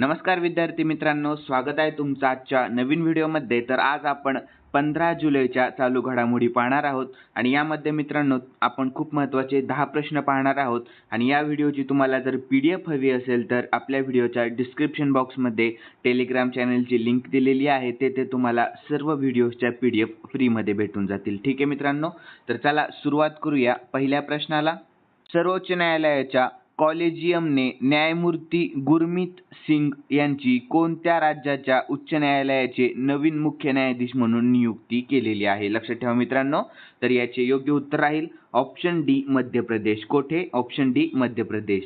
नमस्कार विद्यार्थी मित्रांनो स्वागत आहे तुमचं आजच्या नवीन व्हिडिओमध्ये. तर आज आपण पंधरा जुलैच्या चालू घडामोडी पाहणार आहोत आणि यामध्ये मित्रांनो आपण खूप महत्त्वाचे दहा प्रश्न पाहणार आहोत. आणि या व्हिडिओची तुम्हाला जर पी डी एफ हवी असेल तर आपल्या व्हिडिओच्या डिस्क्रिप्शन बॉक्समध्ये टेलिग्राम चॅनलची लिंक दिलेली आहे. तेथे तुम्हाला सर्व व्हिडिओजच्या पी डी एफ फ्रीमध्ये भेटून जातील. ठीक आहे मित्रांनो? तर चला सुरुवात करूया. पहिल्या प्रश्नाला सर्वोच्च न्यायालयाच्या कॉलेजियमने न्यायमूर्ती गुरमीत सिंग यांची कोणत्या राज्याच्या उच्च न्यायालयाचे नवीन मुख्य न्यायाधीश म्हणून नियुक्ती केलेली आहे? लक्षात ठेवा मित्रांनो. तर याचे योग्य उत्तर राहील ऑप्शन डी मध्य प्रदेश. कोठे? Option D Madhya Pradesh.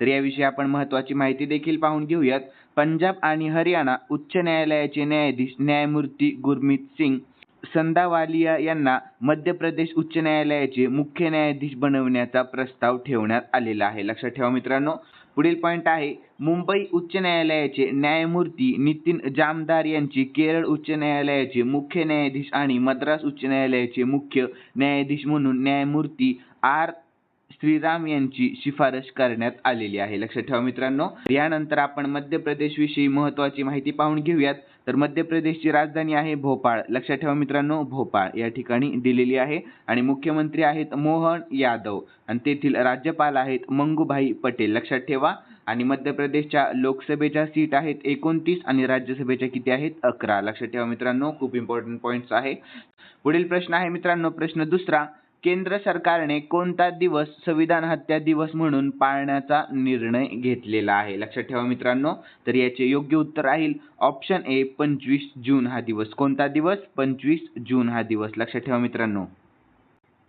तर याविषयी आपण महत्त्वाची माहिती देखील पाहून घेऊयात. पंजाब आणि हरियाणा उच्च न्यायालयाचे न्यायाधीश न्यायमूर्ती गुरमीत सिंग संदावालिया यांना मध्य प्रदेश उच्च न्यायालयाचे मुख्य न्यायाधीश बनवण्याचा प्रस्ताव ठेवण्यात आलेला आहे. लक्षात ठेवा मित्रांनो पुढील पॉईंट आहे. मुंबई उच्च न्यायालयाचे न्यायमूर्ती नितीन जामदार यांची केरळ उच्च न्यायालयाचे मुख्य न्यायाधीश आणि मद्रास उच्च न्यायालयाचे मुख्य न्यायाधीश म्हणून न्यायमूर्ती आर. श्रीराम यांची शिफारस करण्यात आलेली आहे. लक्षात ठेवा मित्रांनो. यानंतर आपण मध्य प्रदेश विषयी महत्वाची माहिती पाहून घेऊयात. तर मध्य प्रदेशची राजधानी आहे भोपाळ. लक्षात ठेवा मित्रांनो भोपाळ या ठिकाणी दिलेली आहे. आणि मुख्यमंत्री आहेत मोहन यादव. आणि तेथील राज्यपाल आहेत मंगूभाई पटेल. लक्षात ठेवा. आणि मध्य प्रदेशच्या लोकसभेच्या सीट आहेत एकोणतीस आणि राज्यसभेच्या किती आहेत? अकरा. लक्षात ठेवा मित्रांनो खूप इम्पॉर्टंट पॉईंट्स आहे. पुढील प्रश्न आहे मित्रांनो प्रश्न दुसरा. केंद्र सरकारने कोणता दिवस संविधान हत्या दिवस म्हणून पाळण्याचा निर्णय घेतलेला आहे? लक्षात ठेवा मित्रांनो तर याचे योग्य उत्तर राहील ऑप्शन ए पंचवीस जून हा दिवस. कोणता दिवस? पंचवीस जून हा दिवस. लक्षात ठेवा मित्रांनो.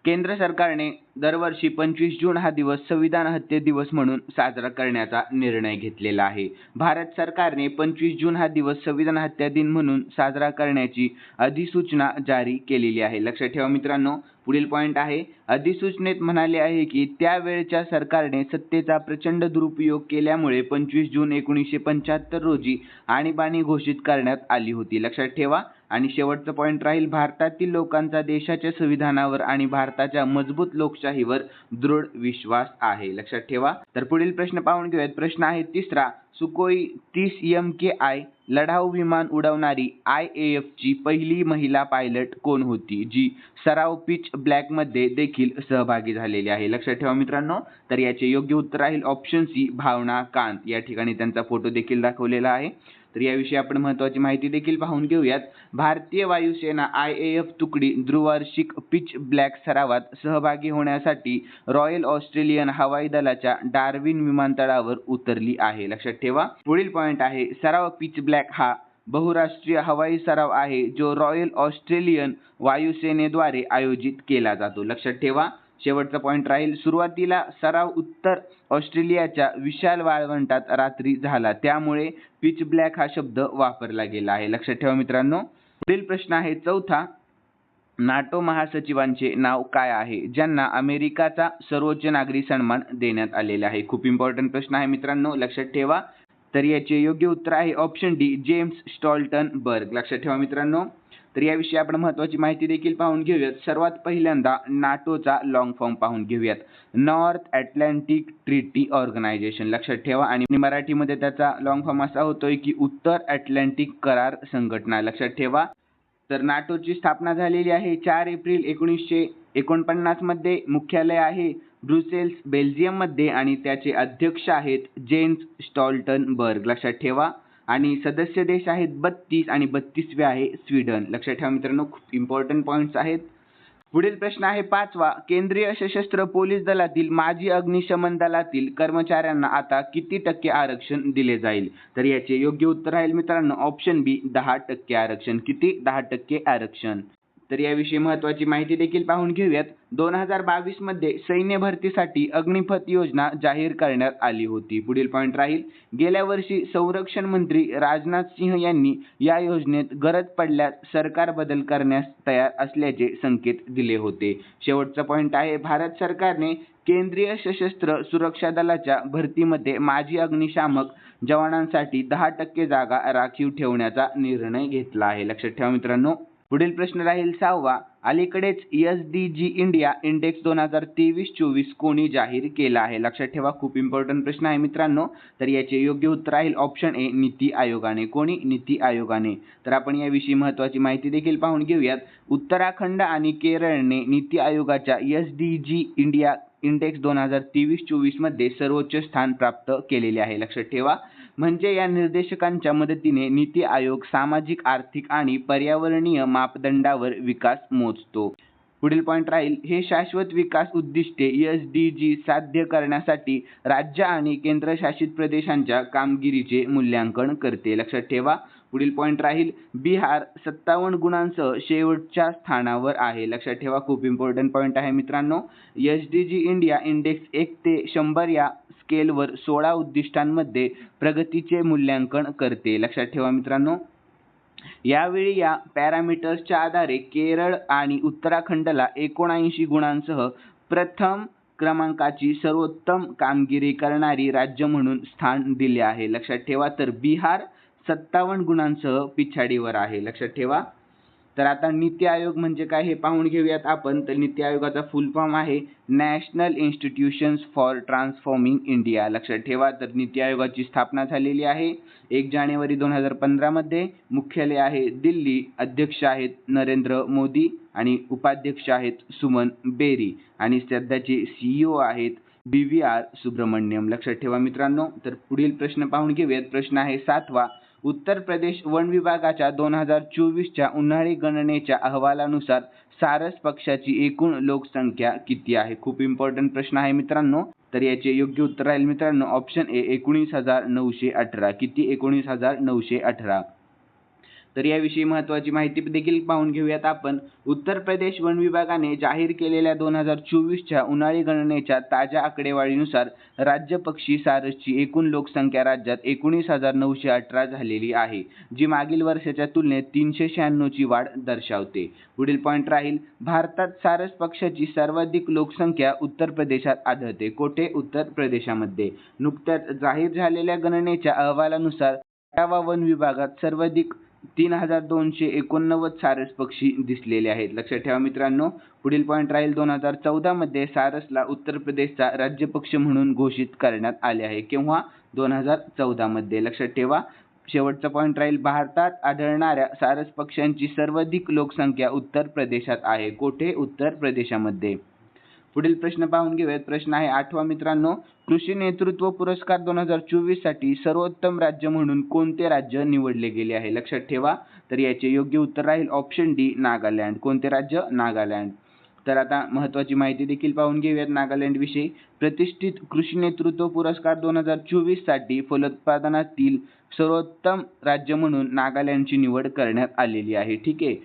केंद्र सरकारने दरवर्षी पंचवीस जून हा दिवस संविधान हत्ये दिवस म्हणून साजरा करण्याचा निर्णय घेतलेला आहे. भारत सरकारने पंचवीस जून हा दिवस संविधान हत्या दिन म्हणून साजरा करण्याची अधिसूचना जारी केलेली आहे. लक्षात ठेवा मित्रांनो पुढील पॉईंट आहे. अधिसूचनेत म्हणाले आहे की त्यावेळच्या सरकारने सत्तेचा प्रचंड दुरुपयोग केल्यामुळे पंचवीस जून एकोणीसशे पंच्याहत्तर रोजी आणीबाणी घोषित करण्यात आली होती. लक्षात ठेवा. आणि शेवटचा पॉईंट राहील भारतातील लोकांचा देशाच्या संविधानावर आणि भारताच्या मजबूत लोकशाहीवर दृढ विश्वास आहे. लक्षात ठेवा. तर पुढील प्रश्न पाहून घेऊयात. प्रश्न आहे तिसरा. सुकोई तीस एम के आय लढाऊ विमान उडवणारी आय ए एफ ची पहिली महिला पायलट कोण होती? जी सराव पिच ब्लॅकमध्ये देखील सहभागी झालेली आहे. लक्षात ठेवा मित्रांनो. तर याचे योग्य उत्तर राहील ऑप्शन सी भावना कांत. या ठिकाणी त्यांचा फोटो देखील दाखवलेला आहे. तर याविषयी आपण महत्त्वाची माहिती देखील पाहून घेऊयात. भारतीय वायुसेना आय ए एफ तुकडी द्विवार्षिक पिच ब्लॅक सरावात सहभागी होण्यासाठी रॉयल ऑस्ट्रेलियन हवाई दलाच्या डार्विन विमानतळावर उतरली आहे. लक्षात ठेवा. पुढील पॉईंट आहे सराव पिच ब्लॅक हा बहुराष्ट्रीय हवाई सराव आहे जो रॉयल ऑस्ट्रेलियन वायुसेनेद्वारे आयोजित केला जातो. लक्षात ठेवा. शेवटचा पॉईंट राहील. सुरुवातीला सराव उत्तर ऑस्ट्रेलियाच्या विशाल वाळवंटात रात्री झाला. त्यामुळे पिच ब्लॅक हा शब्द वापरला गेला आहे. लक्षात ठेवा मित्रांनो. पुढील प्रश्न आहे चौथा. नाटो महासचिवांचे नाव काय आहे? ज्यांना अमेरिकाचा सर्वोच्च नागरी सन्मान देण्यात आलेला आहे. खूप इम्पॉर्टंट प्रश्न आहे मित्रांनो. लक्षात ठेवा. तर याचे योग्य उत्तर आहे option D James Stoltenberg लक्षात ठेवा मित्रांनो. तर याविषयी आपण महत्त्वाची माहिती देखील पाहून घेऊयात. सर्वात पहिल्यांदा नाटोचा लॉंग फॉर्म पाहून घेऊयात. नॉर्थ अटलांटिक ट्रिटी ऑर्गनायझेशन लक्षात ठेवा. आणि मराठीमध्ये त्याचा लॉंग फॉर्म असा होतोय की उत्तर अटलांटिक करार संघटना. लक्षात ठेवा. तर नाटोची स्थापना झालेली आहे चार एप्रिल एकोणीसशे एकोणपन्नासमध्ये. मुख्यालय आहे ब्रुसेल्स बेल्जियममध्ये आणि त्याचे अध्यक्ष आहेत जेन्स स्टॉल्टनबर्ग. लक्षात ठेवा. आणि सदस्य देश आहेत बत्तीस आणि बत्तीसवे आहे स्वीडन. लक्षात ठेवा मित्रांनो खूप इम्पॉर्टंट पॉईंट्स आहेत. पुढील प्रश्न आहे पाचवा. केंद्रीय सशस्त्र पोलीस दलातील माजी अग्निशमन दलातील कर्मचाऱ्यांना आता किती टक्के आरक्षण दिले जाईल? तर याचे योग्य उत्तर राहील मित्रांनो ऑप्शन बी दहा टक्के आरक्षण. किती? दहा टक्के आरक्षण. तर याविषयी महत्वाची माहिती देखील पाहून घेऊयात. दोन हजार बावीसमध्ये सैन्य भरतीसाठी अग्निपथ योजना जाहीर करण्यात आली होती. पुढील पॉईंट राहील. गेल्या वर्षी संरक्षण मंत्री राजनाथ सिंह यांनी या योजनेत गरज पडल्यास सरकार बदल करण्यास तयार असल्याचे संकेत दिले होते. शेवटचा पॉईंट आहे. भारत सरकारने केंद्रीय सशस्त्र सुरक्षा दलाच्या भरतीमध्ये माजी अग्निशामक जवानांसाठी दहा टक्के जागा राखीव ठेवण्याचा निर्णय घेतला आहे. लक्षात ठेवा मित्रांनो. पुढील प्रश्न राहील सहावा. अलीकडेच S D G India index दोन हजार तेवीस चोवीस कोणी जाहीर केला आहे? लक्षात ठेवा खूप इम्पॉर्टंट प्रश्न आहे मित्रांनो. तर याचे योग्य उत्तर राहील ऑप्शन ए नीती आयोगाने. कोणी? नीती आयोगाने. तर आपण याविषयी महत्त्वाची माहिती देखील पाहून घेऊयात. उत्तराखंड आणि केरळने नीती आयोगाच्या S D G India index दोन हजार तेवीस चोवीसमध्ये सर्वोच्च स्थान प्राप्त केलेले आहे. लक्षात ठेवा. म्हणजे या निर्देशकांच्या मदतीने नीती आयोग सामाजिक आर्थिक आणि पर्यावरणीय मापदंडावर विकास मोजतो. पुढील पॉईंट राहील हे शाश्वत विकास उद्दिष्टे एस डी जी साध्य करण्यासाठी राज्य आणि केंद्रशासित प्रदेशांच्या कामगिरीचे मूल्यांकन करते. लक्षात ठेवा पुढील पॉईंट राहील बिहार सत्तावन्न गुणांसह शेवटच्या स्थानावर आहे. लक्षात ठेवा खूप इम्पॉर्टंट पॉईंट आहे मित्रांनो. S D G India index एक ते शंभर या स्केलवर सोळा उद्दिष्टांमध्ये प्रगतीचे मूल्यांकन करते. लक्षात ठेवा मित्रांनो. यावेळी या पॅरामीटर्सच्या आधारे केरळ आणि उत्तराखंडला एकोणऐंशी गुणांसह प्रथम क्रमांकाची सर्वोत्तम कामगिरी करणारी राज्य म्हणून स्थान दिले आहे. लक्षात ठेवा तर बिहार सत्तावन्न गुणांसह पिछाडीवर आहे. लक्षात ठेवा. तर आता नीती आयोग म्हणजे काय हे पाहून घेऊयात आपण. तर नीती आयोगाचा फुल फॉर्म आहे national institutions for transforming India लक्षात ठेवा तर नीती आयोगाची स्थापना झालेली आहे एक जानेवारी दोन हजार पंधरामध्ये मुख्यालय आहे दिल्ली अध्यक्ष आहेत नरेंद्र मोदी आणि उपाध्यक्ष आहेत सुमन बेरी. आणि सध्याचे सीईओ आहेत बी व्ही आर सुब्रमण्यम. लक्षात ठेवा मित्रांनो तर पुढील प्रश्न पाहून घेऊयात. प्रश्न आहे सातवा उत्तर प्रदेश वन विभागाच्या दोन हजार चोवीसच्या उन्हाळी गणनेच्या अहवालानुसार सारस पक्षाची एकूण लोकसंख्या किती आहे? खूप इम्पॉर्टंट प्रश्न आहे मित्रांनो. तर याचे योग्य उत्तर राहील मित्रांनो ऑप्शन ए एकोणीस हजार नऊशे अठरा. किती? एकोणीस हजार नऊशे अठरा. तर याविषयी महत्त्वाची माहिती देखील पाहून घेऊयात आपण. उत्तर प्रदेश वन विभागाने जाहीर केलेल्या दोन हजार चोवीसच्या उन्हाळी गणनेच्या ताज्या आकडेवारीनुसार राज्य पक्षी सारसची एकूण लोकसंख्या राज्यात एकोणीस हजार नऊशे अठरा झालेली आहे जी मागील वर्षाच्या तुलनेत तीनशे शहाण्णवची वाढ दर्शवते. पुढील पॉईंट राहील भारतात सारस पक्षाची सर्वाधिक लोकसंख्या उत्तर प्रदेशात आढळते कोठे? उत्तर प्रदेशामध्ये. नुकत्याच जाहीर झालेल्या गणनेच्या अहवालानुसार वन विभागात सर्वाधिक तीन हजार दोनशे एकोणनव्वद सारस पक्षी दिसलेले आहेत. लक्षात ठेवा मित्रांनो पुढील पॉईंट राहील दोन हजार चौदामध्ये सारसला उत्तर प्रदेशचा राज्य पक्ष म्हणून घोषित करण्यात आले आहे. केव्हा? दोन हजार चौदामध्ये. लक्षात ठेवा शेवटचा पॉईंट राहील भारतात आढळणाऱ्या सारस पक्ष्यांची सर्वाधिक लोकसंख्या उत्तर प्रदेशात आहे. कोठे? उत्तर प्रदेशामध्ये. पुढील प्रश्न पाहून घेऊयात. प्रश्न आहे आठवा मित्रांनो कृषी नेतृत्व पुरस्कार दोन हजार चोवीससाठी सर्वोत्तम राज्य म्हणून कोणते राज्य निवडले गेले आहे? लक्षात ठेवा. तर याचे योग्य उत्तर राहील ऑप्शन डी नागालँड. कोणते राज्य? नागालँड. तर आता महत्त्वाची माहिती देखील पाहून घेऊयात नागालँड विषयी. प्रतिष्ठित कृषी नेतृत्व पुरस्कार दोन हजार चोवीससाठी फलोत्पादनातील सर्वोत्तम राज्य म्हणून नागालँडची निवड करण्यात आलेली आहे. ठीक आहे.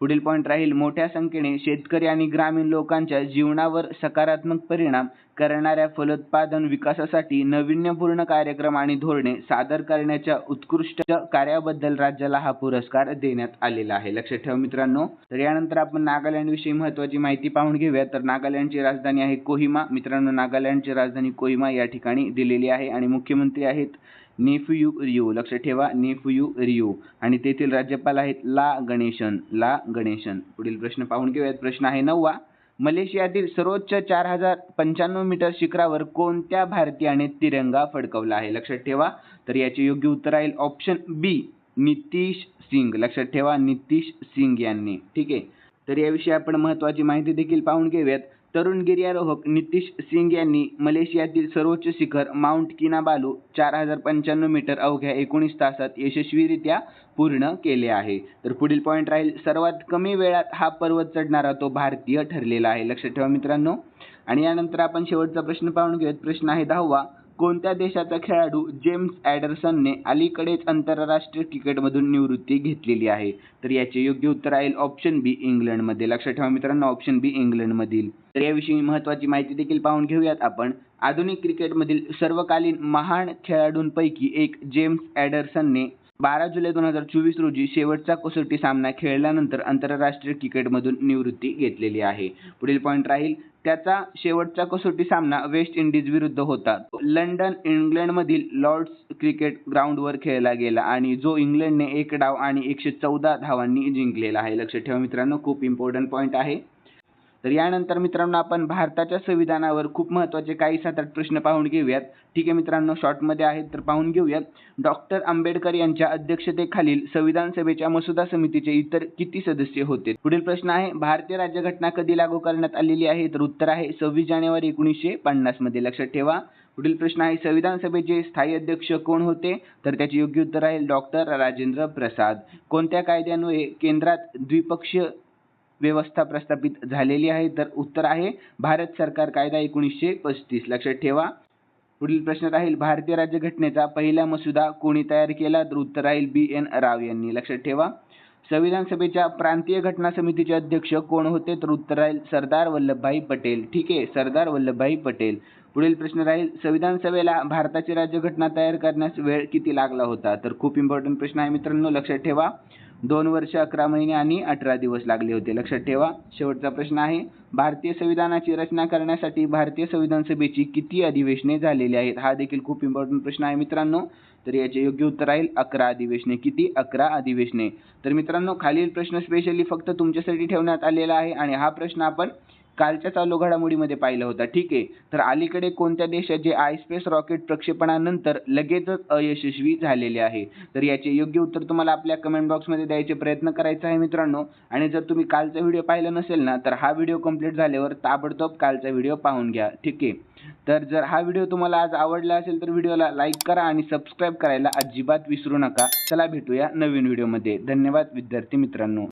पुढील पॉईंट राहील मोठ्या संख्येने शेतकरी आणि ग्रामीण लोकांच्या जीवनावर सकारात्मक परिणाम करणाऱ्या फलोत्पादन विकासासाठी नाविन्यपूर्ण कार्यक्रम आणि धोरणे सादर करण्याच्या उत्कृष्ट कार्याबद्दल राज्याला हा पुरस्कार देण्यात आलेला आहे. लक्षात ठेवा मित्रांनो. तर यानंतर आपण नागालँड विषयी महत्वाची माहिती पाहून घेऊया. तर नागालँडची राजधानी आहे कोहिमा. मित्रांनो नागालँडची राजधानी कोहिमा या ठिकाणी दिलेली आहे आणि मुख्यमंत्री आहेत नेफ्यू रिओ लक्षात ठेवा नेफ्यू रिओ आणि तेथील राज्यपाल आहेत ला गणेशन ला गणेशन. पुढील प्रश्न पाहून घेऊयात. प्रश्न आहे नववा. मलेशियातील सर्वोच्च चार हजार पंच्याण्णव मीटर शिखरावर कोणत्या भारतीयाने तिरंगा फडकवला आहे? लक्षात ठेवा. तर याचे योग्य उत्तर राहील ऑप्शन बी नितीश सिंग. लक्षात ठेवा नितीश सिंग यांनी. ठीक आहे. तर याविषयी आपण महत्त्वाची माहिती देखील पाहून घेऊयात. तरुण गिर्यारोहक नितीश सिंग यांनी मलेशियातील सर्वोच्च शिखर माउंट किनाबालू चार हजार पंच्याण्णव मीटर अवघ्या एकोणीस तासात यशस्वीरित्या पूर्ण केले आहे. तर पुढील पॉईंट राहील सर्वात कमी वेळात हा पर्वत चढणारा तो भारतीय ठरलेला आहे. लक्षात ठेवा मित्रांनो. आणि यानंतर आपण शेवटचा प्रश्न पाहून घेऊयात. प्रश्न आहे दहावा कोणत्या देशाचा खेळाडू जेम्स ॲडरसनने अलीकडेच आंतरराष्ट्रीय क्रिकेटमधून निवृत्ती घेतलेली आहे? तर याचे योग्य उत्तर राहील ऑप्शन बी इंग्लंडमध्ये. लक्षात ठेवा मित्रांनो ऑप्शन बी इंग्लंडमधील. तर याविषयी महत्त्वाची माहिती देखील पाहून घेऊयात आपण. आधुनिक क्रिकेटमधील सर्वकालीन महान खेळाडूंपैकी एक जेम्स ॲडरसनने बारा जुलै दोन हजार चोवीस रोजी शेवटचा कसोटी सामना खेळल्यानंतर आंतरराष्ट्रीय क्रिकेटमधून निवृत्ती घेतलेली आहे. पुढील पॉईंट राहील त्याचा शेवटचा कसोटी सामना वेस्ट इंडिज विरुद्ध होता. लंडन इंग्लंडमधील लॉर्ड्स क्रिकेट ग्राउंडवर खेळला गेला आणि जो इंग्लंडने एक डाव आणि एकशे चौदा धावांनी जिंकलेला आहे. लक्षात ठेवा मित्रांनो खूप इम्पॉर्टंट पॉईंट आहे. तर यानंतर मित्रांनो आपण भारताच्या संविधानावर खूप महत्त्वाचे काही सात आठ प्रश्न पाहून घेऊयात. ठीक आहे मित्रांनो शॉर्टमध्ये आहेत तर पाहून घेऊयात. डॉक्टर आंबेडकर यांच्या अध्यक्षतेखालील संविधान सभेच्या मसुदा समितीचे इतर किती सदस्य होते? पुढील प्रश्न आहे भारतीय राज्यघटना कधी लागू करण्यात आलेली आहे? तर उत्तर आहे सव्वीस जानेवारी एकोणीसशे पन्नासमध्ये. लक्षात ठेवा. पुढील प्रश्न आहे संविधान सभेचे स्थायी अध्यक्ष कोण होते? तर त्याचे योग्य उत्तर आहे डॉक्टर राजेंद्र प्रसाद. कोणत्या कायद्यान्वये केंद्रात द्विपक्षीय व्यवस्था प्रस्थापित झालेली आहे. तर उत्तर आहे भारत सरकार कायदा एकोणीसशे पस्तीस. लक्षात ठेवा. पुढील प्रश्न राहील भारतीय राज्यघटनेचा पहिला मसुदा कोणी तयार केला? तर उत्तर राहील बी. एन. राव यांनी. लक्षात ठेवा. संविधान सभेच्या प्रांतीय घटना समितीचे अध्यक्ष कोण होते? तर उत्तर राहील सरदार वल्लभभाई पटेल. ठीक आहे सरदार वल्लभभाई पटेल. पुढील प्रश्न राहील संविधान सभेला भारताची राज्यघटना तयार करण्यास वेळ किती लागला होता? तर खूप इम्पॉर्टंट प्रश्न आहे मित्रांनो लक्षात ठेवा. दोन वर्ष अकरा महिने आणि अठरा दिवस लागले होते. लक्षात ठेवा शेवटचा प्रश्न आहे भारतीय संविधानाची रचना करण्यासाठी भारतीय संविधान सभेची किती अधिवेशने झालेली आहेत? हा देखील खूप इम्पॉर्टंट प्रश्न आहे मित्रांनो. तर याचे योग्य उत्तर राहील अकरा अधिवेशने. किती? अकरा अधिवेशने. तर मित्रांनो खालील प्रश्न स्पेशली फक्त तुमच्यासाठी ठेवण्यात आलेला आहे आणि हा प्रश्न आपण कालच्या चालू घडामोडीमध्ये पाहिलं होता. ठीक आहे. तर अलीकडे कोणत्या देशाचे आय स्पेस रॉकेट प्रक्षेपणानंतर लगेचच अयशस्वी झालेले आहे? तर याचे योग्य उत्तर तुम्हाला आपल्या कमेंट बॉक्समध्ये द्यायचे प्रयत्न करायचा आहे मित्रांनो. आणि जर तुम्ही कालचा व्हिडिओ पाहिला नसेल ना तर हा व्हिडिओ कंप्लीट झाल्यावर ताबडतोब कालचा व्हिडिओ पाहून घ्या. ठीक आहे. तर जर हा व्हिडिओ तुम्हाला आज आवडला असेल तर व्हिडिओला लाईक करा आणि सबस्क्राईब करायला अजिबात विसरू नका. चला भेटूया नवीन व्हिडिओमध्ये धन्यवाद विद्यार्थी मित्रांनो.